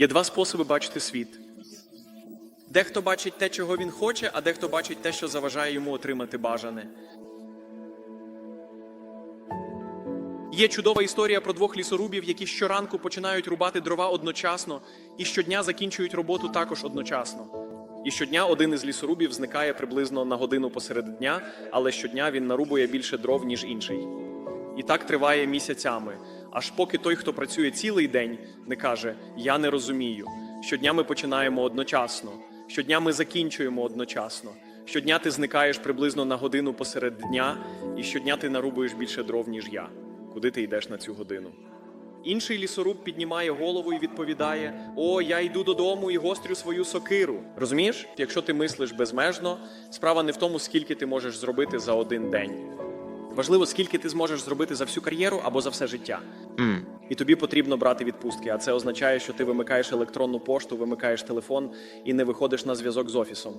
Є два способи бачити світ. Дехто бачить те, чого він хоче, а дехто бачить те, що заважає йому отримати бажане. Є чудова історія про двох лісорубів, які щоранку починають рубати дрова одночасно і щодня закінчують роботу також одночасно. І щодня один із лісорубів зникає приблизно на годину посеред дня, але щодня він нарубує більше дров, ніж інший. І так триває місяцями, аж поки той, хто працює цілий день, не каже: Я не розумію. Щодня ми починаємо одночасно, щодня ми закінчуємо одночасно. Щодня ти зникаєш приблизно на годину посеред дня, і щодня ти нарубуєш більше дров, ніж я. Куди ти йдеш на цю годину? Інший лісоруб піднімає голову і відповідає: О, я йду додому і гострю свою сокиру. Розумієш? Якщо ти мислиш безмежно, справа не в тому, скільки ти можеш зробити за один день. Важливо, скільки ти зможеш зробити за всю кар'єру або за все життя. І тобі потрібно брати відпустки. А це означає, що ти вимикаєш електронну пошту, вимикаєш телефон і не виходиш на зв'язок з офісом.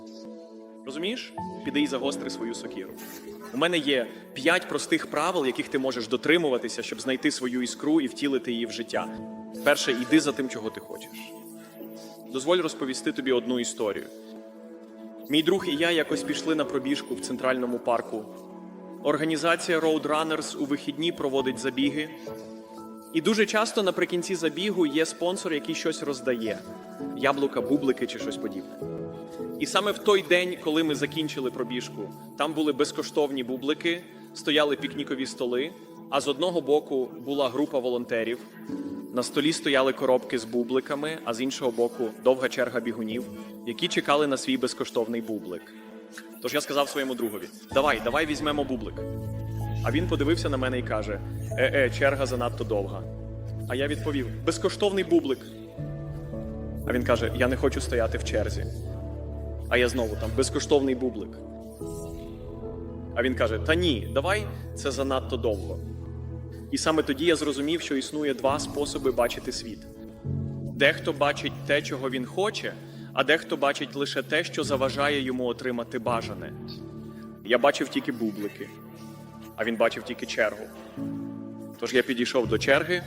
Розумієш? Піди і загостри свою сокіру. У мене є п'ять простих правил, яких ти можеш дотримуватися, щоб знайти свою іскру і втілити її в життя. Перше, йди за тим, чого ти хочеш. Дозволь розповісти тобі одну історію. Мій друг і я якось пішли на пробіжку в центральному парку. Організація Roadrunners у вихідні проводить забіги. І дуже часто наприкінці забігу є спонсор, який щось роздає: яблука, бублики чи щось подібне. І саме в той день, коли ми закінчили пробіжку, там були безкоштовні бублики, стояли пікнікові столи. А з одного боку була група волонтерів. На столі стояли коробки з бубликами, а з іншого боку довга черга бігунів, які чекали на свій безкоштовний бублик. Тож я сказав своєму другові: Давай, давай візьмемо бублик. А він подивився на мене і каже: Е-е, черга занадто довга. А я відповів: безкоштовний бублик. А він каже: Я не хочу стояти в черзі. А я знову там безкоштовний бублик. А він каже: Та ні, давай це занадто довго. І саме тоді я зрозумів, що існує два способи бачити світ. Дехто бачить те, чого він хоче, а дехто бачить лише те, що заважає йому отримати бажане. Я бачив тільки бублики, а він бачив тільки чергу. Тож я підійшов до черги.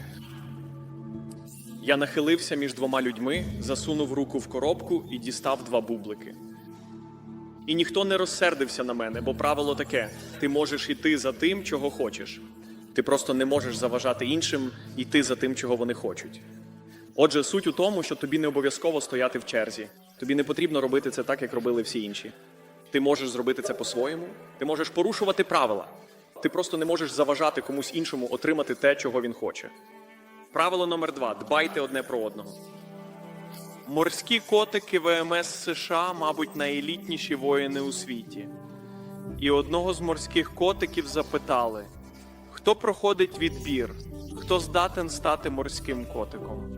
Я нахилився між двома людьми, засунув руку в коробку і дістав два бублики. І ніхто не розсердився на мене, бо правило таке: ти можеш іти за тим, чого хочеш. Ти просто не можеш заважати іншим йти за тим, чого вони хочуть. Отже, суть у тому, що тобі не обов'язково стояти в черзі. Тобі не потрібно робити це так, як робили всі інші. Ти можеш зробити це по-своєму, ти можеш порушувати правила. Ти просто не можеш заважати комусь іншому отримати те, чого він хоче. Правило номер два: дбайте одне про одного. Морські котики ВМС США, мабуть, найелітніші воїни у світі. І одного з морських котиків запитали: хто проходить відбір, хто здатен стати морським котиком?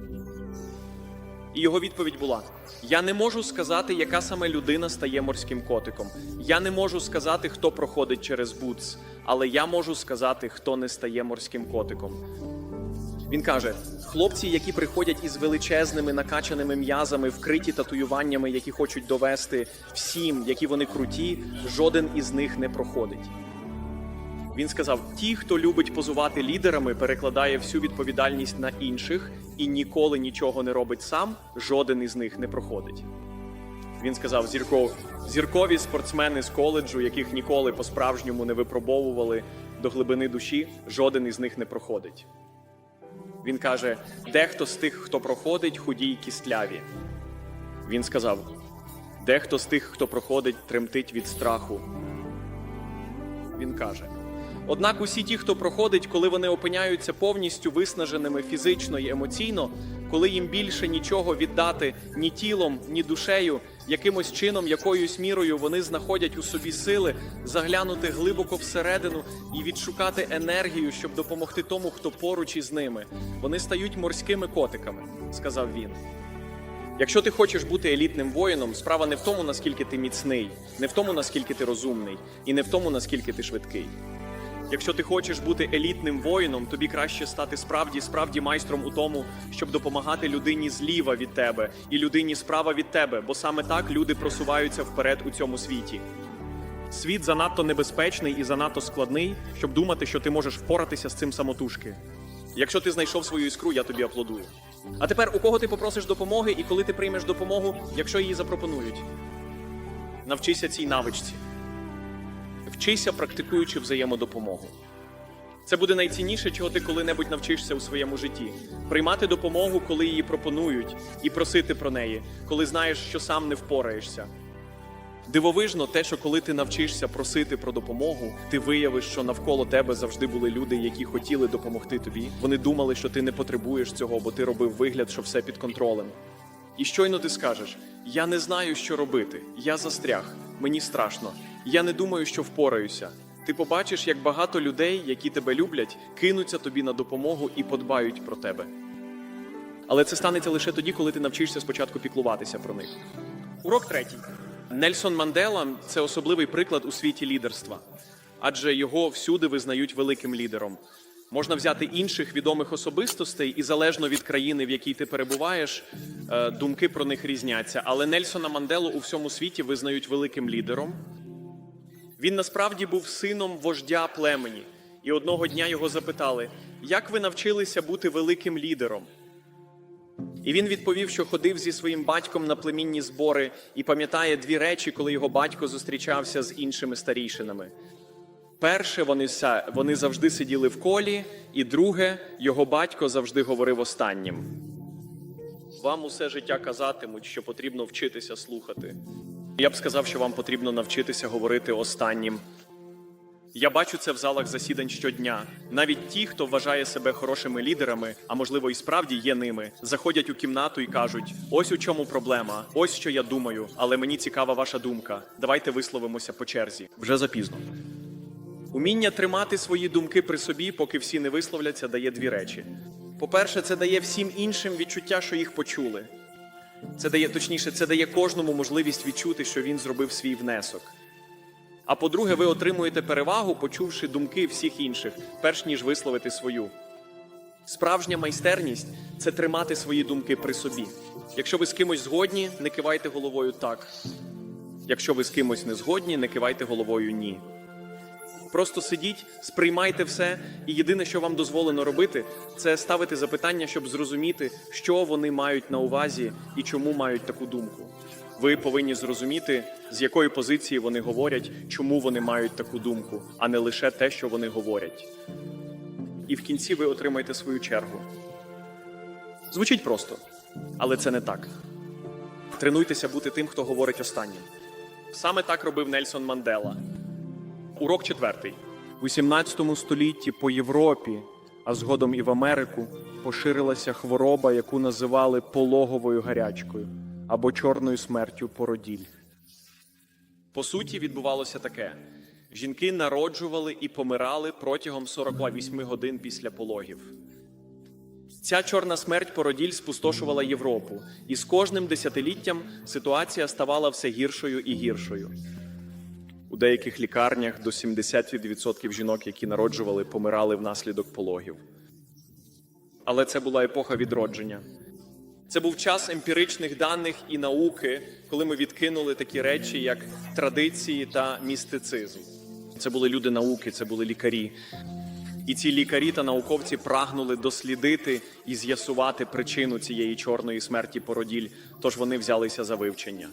І його відповідь була: Я не можу сказати, яка саме людина стає морським котиком. Я не можу сказати, хто проходить через буц, але я можу сказати, хто не стає морським котиком. Він каже: хлопці, які приходять із величезними накачаними м'язами, вкриті татуюваннями, які хочуть довести всім, які вони круті, жоден із них не проходить. Він сказав: ті, хто любить позувати лідерами, перекладає всю відповідальність на інших і ніколи нічого не робить сам, жоден із них не проходить. Він сказав: зірков, зіркові спортсмени з коледжу, яких ніколи по-справжньому не випробовували до глибини душі, жоден із них не проходить. Він каже: дехто з тих, хто проходить, худі й кістляві. Він сказав: дехто з тих, хто проходить, тремтить від страху. Він каже: однак усі ті, хто проходить, коли вони опиняються повністю виснаженими фізично і емоційно, коли їм більше нічого віддати ні тілом, ні душею, якимось чином, якоюсь мірою вони знаходять у собі сили заглянути глибоко всередину і відшукати енергію, щоб допомогти тому, хто поруч із ними. Вони стають морськими котиками, сказав він. Якщо ти хочеш бути елітним воїном, справа не в тому, наскільки ти міцний, не в тому, наскільки ти розумний, і не в тому, наскільки ти швидкий. Якщо ти хочеш бути елітним воїном, тобі краще стати справді справді майстром у тому, щоб допомагати людині зліва від тебе і людині справа від тебе, бо саме так люди просуваються вперед у цьому світі. Світ занадто небезпечний і занадто складний, щоб думати, що ти можеш впоратися з цим самотужки. Якщо ти знайшов свою іскру, я тобі аплодую. А тепер у кого ти попросиш допомоги і коли ти приймеш допомогу, якщо її запропонують? Навчися цій навичці. Вчися, практикуючи взаємодопомогу. Це буде найцінніше, чого ти коли-небудь навчишся у своєму житті. Приймати допомогу, коли її пропонують, і просити про неї, коли знаєш, що сам не впораєшся. Дивовижно те, що коли ти навчишся просити про допомогу, ти виявиш, що навколо тебе завжди були люди, які хотіли допомогти тобі. Вони думали, що ти не потребуєш цього, бо ти робив вигляд, що все під контролем. І щойно ти скажеш: Я не знаю, що робити, я застряг, мені страшно, я не думаю, що впораюся. Ти побачиш, як багато людей, які тебе люблять, кинуться тобі на допомогу і подбають про тебе. Але це станеться лише тоді, коли ти навчишся спочатку піклуватися про них. Урок третій. Нельсон Мандела це особливий приклад у світі лідерства, адже його всюди визнають великим лідером. Можна взяти інших відомих особистостей, і залежно від країни, в якій ти перебуваєш, е, думки про них різняться. Але Нельсона Манделу у всьому світі визнають великим лідером. Він насправді був сином вождя племені, і одного дня його запитали: як ви навчилися бути великим лідером? І він відповів, що ходив зі своїм батьком на племінні збори і пам'ятає дві речі, коли його батько зустрічався з іншими старішинами. Перше, вони, вони завжди сиділи в колі, і друге, його батько завжди говорив останнім. Вам усе життя казатимуть, що потрібно вчитися слухати. Я б сказав, що вам потрібно навчитися говорити останнім. Я бачу це в залах засідань щодня. Навіть ті, хто вважає себе хорошими лідерами, а можливо і справді є ними, заходять у кімнату і кажуть: ось у чому проблема, ось що я думаю, але мені цікава ваша думка. Давайте висловимося по черзі. Вже запізно. Уміння тримати свої думки при собі, поки всі не висловляться, дає дві речі. По-перше, це дає всім іншим відчуття, що їх почули. Це дає точніше, це дає кожному можливість відчути, що він зробив свій внесок. А по-друге, ви отримуєте перевагу, почувши думки всіх інших, перш ніж висловити свою. Справжня майстерність це тримати свої думки при собі. Якщо ви з кимось згодні, не кивайте головою так. Якщо ви з кимось не згодні, не кивайте головою ні. Просто сидіть, сприймайте все, і єдине, що вам дозволено робити, це ставити запитання, щоб зрозуміти, що вони мають на увазі і чому мають таку думку. Ви повинні зрозуміти, з якої позиції вони говорять, чому вони мають таку думку, а не лише те, що вони говорять. І в кінці ви отримаєте свою чергу. Звучить просто, але це не так. Тренуйтеся бути тим, хто говорить останнім. Саме так робив Нельсон Мандела. Урок четвертий. У 17 столітті по Європі, а згодом і в Америку, поширилася хвороба, яку називали пологовою гарячкою або чорною смертю породіль. По суті, відбувалося таке: жінки народжували і помирали протягом 48 годин після пологів. Ця чорна смерть породіль спустошувала Європу, і з кожним десятиліттям ситуація ставала все гіршою і гіршою. У деяких лікарнях до 70% жінок, які народжували, помирали внаслідок пологів. Але це була епоха відродження. Це був час емпіричних даних і науки, коли ми відкинули такі речі, як традиції та містицизм. Це були люди науки, це були лікарі. І ці лікарі та науковці прагнули дослідити і з'ясувати причину цієї чорної смерті породіль, тож вони взялися за вивчення.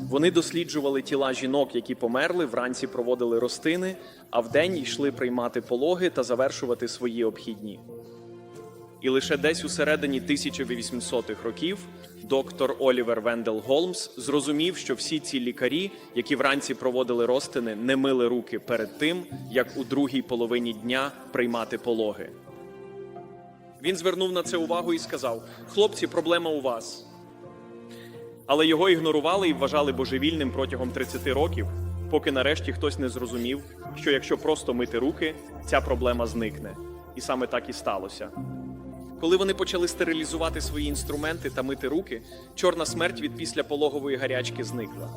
Вони досліджували тіла жінок, які померли, вранці проводили ростини, а вдень йшли приймати пологи та завершувати свої обхідні. І лише десь у середині 1800-х років доктор Олівер Вендел Голмс зрозумів, що всі ці лікарі, які вранці проводили розтини, не мили руки перед тим, як у другій половині дня приймати пологи. Він звернув на це увагу і сказав: Хлопці, проблема у вас. Але його ігнорували і вважали божевільним протягом 30 років, поки нарешті хтось не зрозумів, що якщо просто мити руки, ця проблема зникне. І саме так і сталося. Коли вони почали стерилізувати свої інструменти та мити руки, чорна смерть від післяпологової гарячки зникла.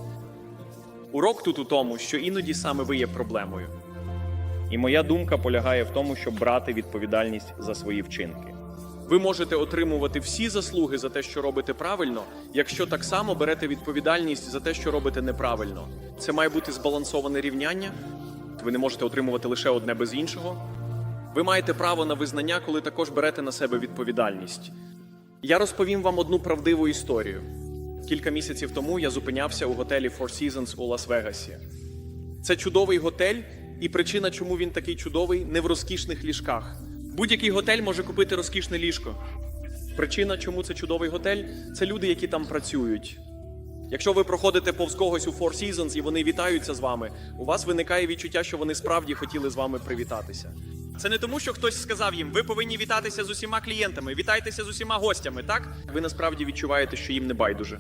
Урок тут у тому, що іноді саме ви є проблемою. І моя думка полягає в тому, щоб брати відповідальність за свої вчинки. Ви можете отримувати всі заслуги за те, що робите правильно, якщо так само берете відповідальність за те, що робите неправильно. Це має бути збалансоване рівняння. Ви не можете отримувати лише одне без іншого. Ви маєте право на визнання, коли також берете на себе відповідальність. Я розповім вам одну правдиву історію. Кілька місяців тому я зупинявся у готелі Four Seasons у Лас-Вегасі. Це чудовий готель, і причина, чому він такий чудовий, не в розкішних ліжках. Будь-який готель може купити розкішне ліжко. Причина, чому це чудовий готель, це люди, які там працюють. Якщо ви проходите повз когось у Four Seasons і вони вітаються з вами, у вас виникає відчуття, що вони справді хотіли з вами привітатися. Це не тому, що хтось сказав їм, ви повинні вітатися з усіма клієнтами, вітайтеся з усіма гостями, так? Ви насправді відчуваєте, що їм не байдуже.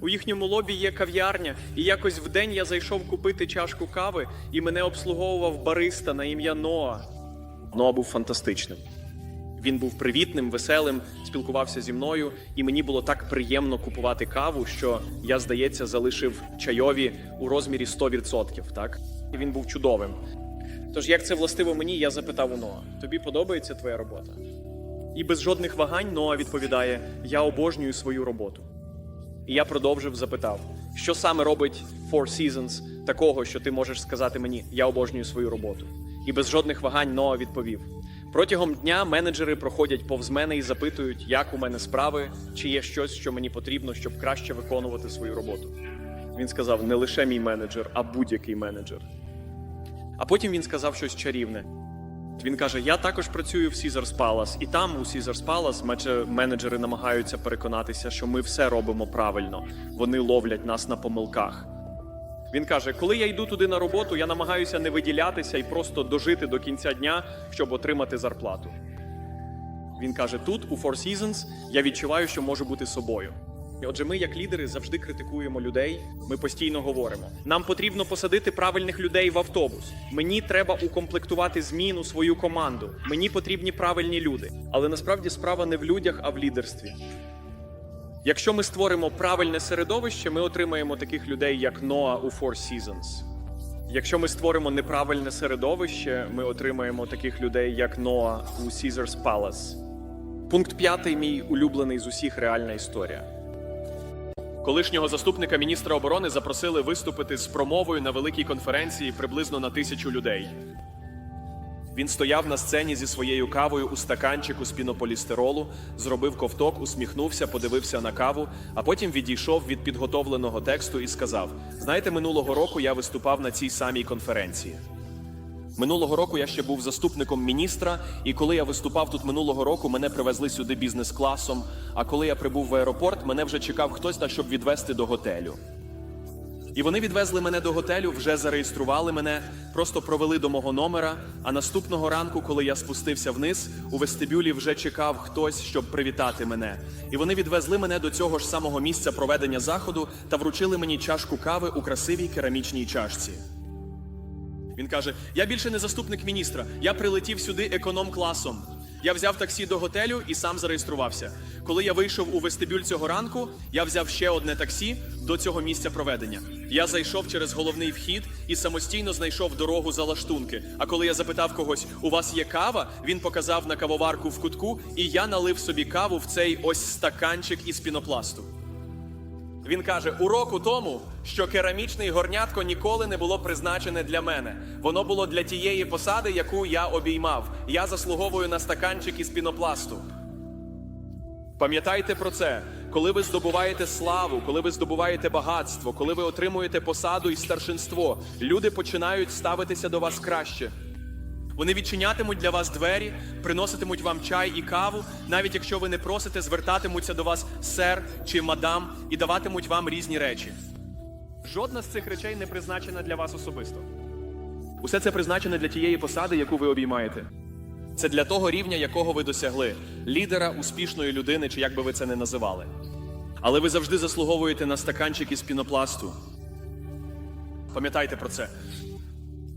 У їхньому лобі є кав'ярня, і якось в день я зайшов купити чашку кави, і мене обслуговував бариста на ім'я Ноа. Ноа був фантастичним. Він був привітним, веселим, спілкувався зі мною, і мені було так приємно купувати каву, що я, здається, залишив чайові у розмірі 100%, так? І він був чудовим. Тож, як це властиво мені, я запитав у Ноа: тобі подобається твоя робота? І без жодних вагань Ноа відповідає: Я обожнюю свою роботу. І я продовжив запитав, що саме робить Four Seasons такого, що ти можеш сказати мені, я обожнюю свою роботу. І без жодних вагань Ноа відповів: протягом дня менеджери проходять повз мене і запитують, як у мене справи, чи є щось, що мені потрібно, щоб краще виконувати свою роботу. Він сказав: не лише мій менеджер, а будь-який менеджер. А потім він сказав щось чарівне. Він каже: Я також працюю в Caesars Palace, і там у Caesars Palace менеджери намагаються переконатися, що ми все робимо правильно. Вони ловлять нас на помилках. Він каже: коли я йду туди на роботу, я намагаюся не виділятися і просто дожити до кінця дня, щоб отримати зарплату. Він каже: тут, у Four Seasons, я відчуваю, що можу бути собою. Отже, ми, як лідери, завжди критикуємо людей. Ми постійно говоримо: нам потрібно посадити правильних людей в автобус. Мені треба укомплектувати змін у свою команду. Мені потрібні правильні люди. Але насправді справа не в людях, а в лідерстві. Якщо ми створимо правильне середовище, ми отримаємо таких людей, як Ноа у Four Seasons. Якщо ми створимо неправильне середовище, ми отримаємо таких людей, як Ноа у Caesars Palace. Пункт п'ятий, мій улюблений з усіх реальна історія. Колишнього заступника міністра оборони запросили виступити з промовою на великій конференції приблизно на тисячу людей. Він стояв на сцені зі своєю кавою у стаканчику з пінополістиролу, зробив ковток, усміхнувся, подивився на каву, а потім відійшов від підготовленого тексту і сказав: Знаєте, минулого року я виступав на цій самій конференції. Минулого року я ще був заступником міністра, і коли я виступав тут минулого року, мене привезли сюди бізнес-класом. А коли я прибув в аеропорт, мене вже чекав хтось, та щоб відвезти до готелю. І вони відвезли мене до готелю, вже зареєстрували мене, просто провели до мого номера. А наступного ранку, коли я спустився вниз, у вестибюлі вже чекав хтось, щоб привітати мене. І вони відвезли мене до цього ж самого місця проведення заходу та вручили мені чашку кави у красивій керамічній чашці. Він каже: Я більше не заступник міністра. Я прилетів сюди економ-класом. Я взяв таксі до готелю і сам зареєструвався. Коли я вийшов у вестибюль цього ранку, я взяв ще одне таксі до цього місця проведення. Я зайшов через головний вхід і самостійно знайшов дорогу за лаштунки. А коли я запитав когось, у вас є кава, він показав на кавоварку в кутку, і я налив собі каву в цей ось стаканчик із пінопласту. Він каже: урок у тому, що керамічне горнятко ніколи не було призначене для мене. Воно було для тієї посади, яку я обіймав. Я заслуговую на стаканчик із пінопласту. Пам'ятайте про це, коли ви здобуваєте славу, коли ви здобуваєте багатство, коли ви отримуєте посаду і старшинство, люди починають ставитися до вас краще. Вони відчинятимуть для вас двері, приноситимуть вам чай і каву, навіть якщо ви не просите, звертатимуться до вас сер чи мадам і даватимуть вам різні речі. Жодна з цих речей не призначена для вас особисто. Усе це призначене для тієї посади, яку ви обіймаєте. Це для того рівня, якого ви досягли, лідера успішної людини, чи як би ви це не називали. Але ви завжди заслуговуєте на стаканчик із пінопласту. Пам'ятайте про це.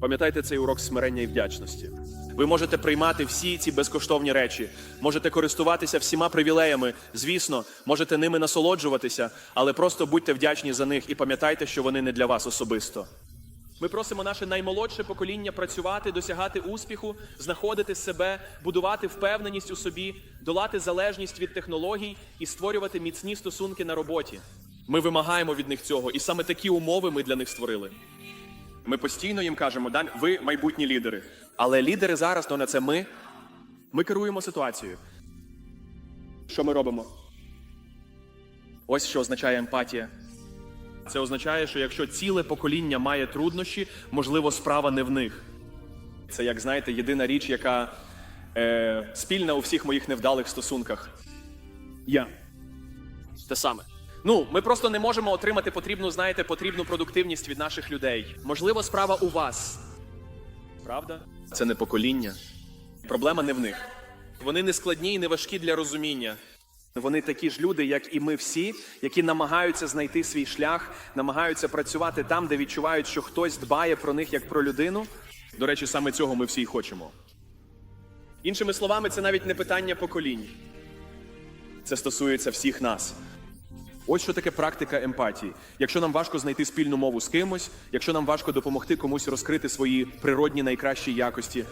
Пам'ятайте цей урок смирення і вдячності. Ви можете приймати всі ці безкоштовні речі, можете користуватися всіма привілеями. Звісно, можете ними насолоджуватися, але просто будьте вдячні за них і пам'ятайте, що вони не для вас особисто. Ми просимо наше наймолодше покоління працювати, досягати успіху, знаходити себе, будувати впевненість у собі, долати залежність від технологій і створювати міцні стосунки на роботі. Ми вимагаємо від них цього, і саме такі умови ми для них створили. Ми постійно їм кажемо, «Дан, ви майбутні лідери. Але лідери зараз, то не це ми. Ми керуємо ситуацією. Що ми робимо? Ось що означає емпатія. Це означає, що якщо ціле покоління має труднощі, можливо, справа не в них. Це, як знаєте, єдина річ, яка е, спільна у всіх моїх невдалих стосунках. Я. Те саме. Ну, ми просто не можемо отримати потрібну, знаєте, потрібну продуктивність від наших людей. Можливо, справа у вас. Правда? Це не покоління. Проблема не в них. Вони не складні і не важкі для розуміння. Вони такі ж люди, як і ми всі, які намагаються знайти свій шлях, намагаються працювати там, де відчувають, що хтось дбає про них як про людину. До речі, саме цього ми всі й хочемо. Іншими словами, це навіть не питання поколінь. Це стосується всіх нас. Ось що таке практика емпатії. Якщо нам важко знайти спільну мову з кимось, якщо нам важко допомогти комусь розкрити свої природні найкращі якості.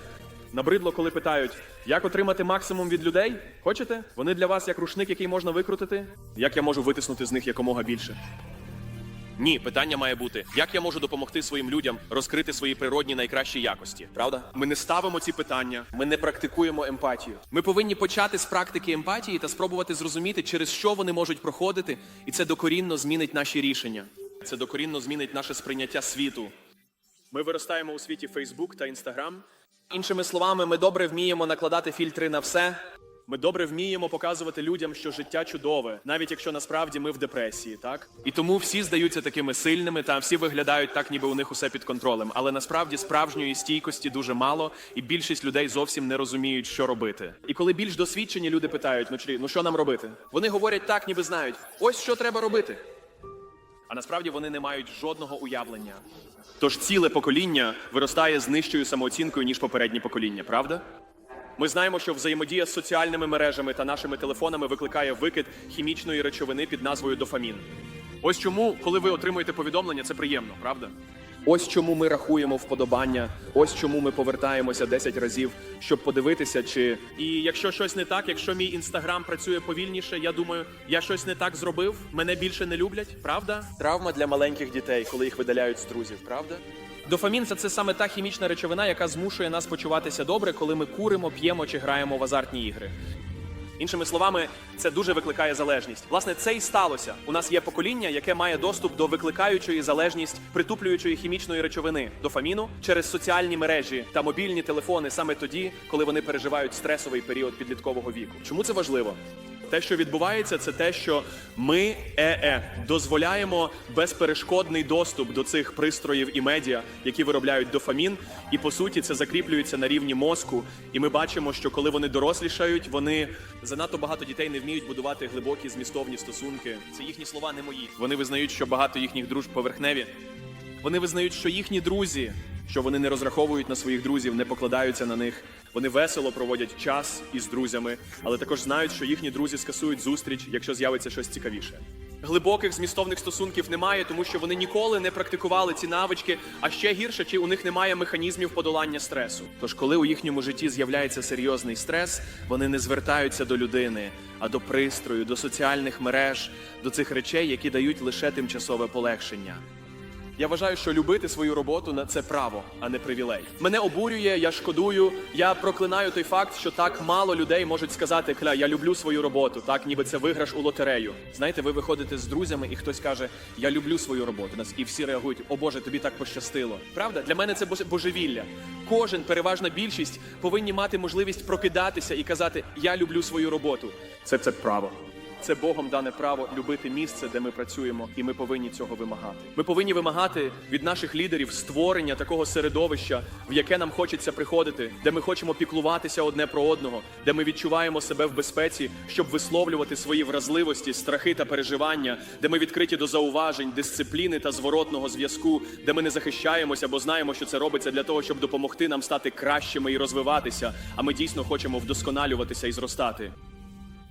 Набридло, коли питають, як отримати максимум від людей? Хочете? Вони для вас як рушник, який можна викрутити? Як я можу витиснути з них якомога більше? Ні, питання має бути: як я можу допомогти своїм людям розкрити свої природні найкращі якості? Правда? Ми не ставимо ці питання, ми не практикуємо емпатію. Ми повинні почати з практики емпатії та спробувати зрозуміти, через що вони можуть проходити, і це докорінно змінить наші рішення. Це докорінно змінить наше сприйняття світу. Ми виростаємо у світі Facebook та Instagram. Іншими словами, ми добре вміємо накладати фільтри на все. Ми добре вміємо показувати людям, що життя чудове, навіть якщо насправді ми в депресії, так? І тому всі здаються такими сильними, та всі виглядають так, ніби у них усе під контролем. Але насправді справжньої стійкості дуже мало, і більшість людей зовсім не розуміють, що робити. І коли більш досвідчені люди питають, ну чи ну що нам робити? Вони говорять так, ніби знають, ось що треба робити. А насправді вони не мають жодного уявлення. Тож ціле покоління виростає з нижчою самооцінкою, ніж попереднє покоління, правда? Ми знаємо, що взаємодія з соціальними мережами та нашими телефонами викликає викид хімічної речовини під назвою дофамін. Ось чому, коли ви отримуєте повідомлення, це приємно, правда? Ось чому ми рахуємо вподобання, ось чому ми повертаємося 10 разів, щоб подивитися, чи і якщо щось не так, якщо мій інстаграм працює повільніше, я думаю, я щось не так зробив, мене більше не люблять, правда? Травма для маленьких дітей, коли їх видаляють з друзів, правда? Дофамін це, саме та хімічна речовина, яка змушує нас почуватися добре, коли ми куримо, п'ємо чи граємо в азартні ігри. Іншими словами, це дуже викликає залежність. Власне, це і сталося. У нас є покоління, яке має доступ до викликаючої залежність притуплюючої хімічної речовини дофаміну через соціальні мережі та мобільні телефони саме тоді, коли вони переживають стресовий період підліткового віку. Чому це важливо? Те, що відбувається, це те, що ми ЕЕ дозволяємо безперешкодний доступ до цих пристроїв і медіа, які виробляють дофамін, і по суті це закріплюється на рівні мозку. І ми бачимо, що коли вони дорослішають, вони занадто багато дітей не вміють будувати глибокі змістовні стосунки. Це їхні слова, не мої. Вони визнають, що багато їхніх дружб поверхневі. Вони визнають, що їхні друзі, що вони не розраховують на своїх друзів, не покладаються на них. Вони весело проводять час із друзями, але також знають, що їхні друзі скасують зустріч, якщо з'явиться щось цікавіше. Глибоких змістовних стосунків немає, тому що вони ніколи не практикували ці навички, а ще гірше, чи у них немає механізмів подолання стресу. Тож, коли у їхньому житті з'являється серйозний стрес, вони не звертаються до людини, а до пристрою, до соціальних мереж, до цих речей, які дають лише тимчасове полегшення. Я вважаю, що любити свою роботу на це право, а не привілей. Мене обурює, я шкодую. Я проклинаю той факт, що так мало людей можуть сказати, кля, я люблю свою роботу, так ніби це виграш у лотерею. Знаєте, ви виходите з друзями, і хтось каже, я люблю свою роботу. Нас і всі реагують, о Боже, тобі так пощастило. Правда? Для мене це божевілля. Кожен, переважна більшість, повинні мати можливість прокидатися і казати, я люблю свою роботу. Це це право. Це Богом дане право любити місце, де ми працюємо, і ми повинні цього вимагати. Ми повинні вимагати від наших лідерів створення такого середовища, в яке нам хочеться приходити, де ми хочемо піклуватися одне про одного, де ми відчуваємо себе в безпеці, щоб висловлювати свої вразливості, страхи та переживання, де ми відкриті до зауважень, дисципліни та зворотного зв'язку, де ми не захищаємося, бо знаємо, що це робиться для того, щоб допомогти нам стати кращими і розвиватися. А ми дійсно хочемо вдосконалюватися і зростати.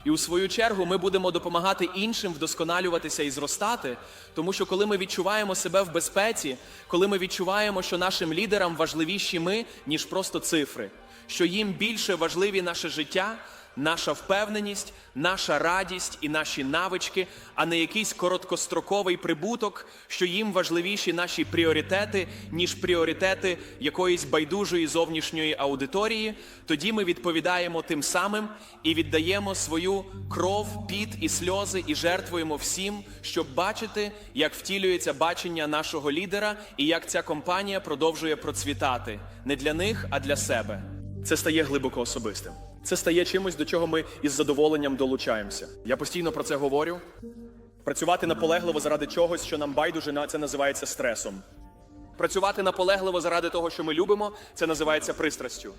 І у свою чергу ми будемо допомагати іншим вдосконалюватися і зростати, тому що коли ми відчуваємо себе в безпеці, коли ми відчуваємо, що нашим лідерам важливіші ми, ніж просто цифри, що їм більше важливі наше життя, наша впевненість, наша радість і наші навички, а не якийсь короткостроковий прибуток, що їм важливіші наші пріоритети, ніж пріоритети якоїсь байдужої зовнішньої аудиторії, тоді ми відповідаємо тим самим і віддаємо свою кров, піт і сльози і жертвуємо всім, щоб бачити, як втілюється бачення нашого лідера і як ця компанія продовжує процвітати не для них, а для себе. Це стає глибоко особистим. Це стає чимось, до чого ми із задоволенням долучаємося. Я постійно про це говорю. Працювати наполегливо заради чогось, що нам байдуже, це називається стресом. Працювати наполегливо заради того, що ми любимо, це називається пристрастю.